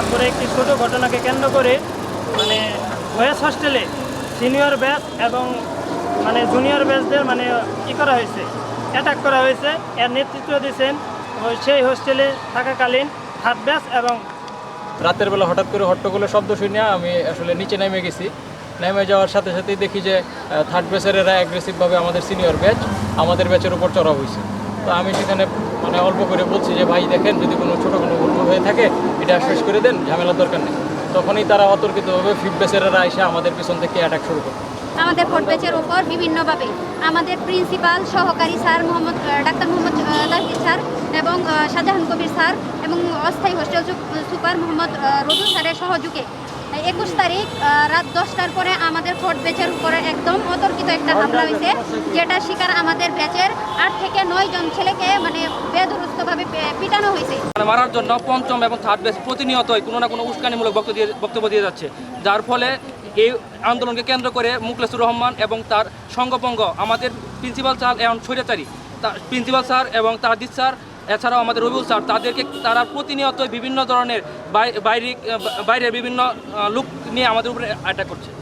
ছোট ঘটনাকে কেন্দ্র করে মানে ওয়েস হোস্টেলে সিনিয়র ব্যাচ এবং মানে জুনিয়র ব্যাচদের মানে ই করা হয়েছে, অ্যাটাক করা হয়েছে। এর নেতৃত্ব দিয়েছেন সেই হোস্টেলে থাকাকালীন থার্ড ব্যাচ এবং রাতের বেলা হঠাৎ করে হট্টগোলের শব্দ শুনে আমি আসলে নিচে নেমে গেছি। নেমে যাওয়ার সাথে সাথেই দেখি যে থার্ড ব্যাচের এরা অ্যাগ্রেসিভভাবে আমাদের সিনিয়র ব্যাচ আমাদের ব্যাচের উপর চড়া হয়েছে। তো আমি সেখানে মানে অল্প করে বলছি যে, ভাই, দেখেন যদি কোনো ছোটো কোনো হয়ে থাকে এটা শেষ করে দেন ঝামেলার দরকার নেই। তখনই তারা অতর্কিতভাবে ব্যাচেরা এসে আমাদের পিছন থেকে অ্যাটাক শুরু করে। আমাদের ভোট ব্যাচের উপর বিভিন্নভাবে আমাদের প্রিন্সিপাল সহকারী স্যার মোহাম্মদ ডাক্তার মোহাম্মদ আহ, স্যার এবং শাহজাহান কবির স্যার এবং অস্থায়ী হোস্টেল সুপার মোহাম্মদ রুদুল স্যারের সহযোগে একুশ তারিখ রাত দশটার পরে আমাদের ভোট ব্যাচের উপরে একদম অতর্কিত একটা হামলা হয়েছে যেটা শিকার আমাদের ব্যাচের আট থেকে নয় জন ছেলেকে মানে বেদুরস্তভাবে পে- পিটানো হয়েছে। মারার জন্য পঞ্চম এবং থার্ড বেস প্রতিনিয়তই কোনো না কোনো উস্কানিমূলক বক্তব্য দিয়ে বক্তব্য দিয়ে যাচ্ছে। যার ফলে এই আন্দোলনকে কেন্দ্র করে মুখলেসুর রহমান এবং তার সঙ্গপঙ্গ আমাদের প্রিন্সিপাল স্যার এবং স্বৈরাচারী প্রিন্সিপাল স্যার এবং তারজিৎ স্যার, এছাড়াও আমাদের রবিউল স্যার, তাদেরকে তারা প্রতিনিয়ত বিভিন্ন ধরনের বাইরে বাইরের বিভিন্ন লুক নিয়ে আমাদের উপরে অ্যাটাক করছে।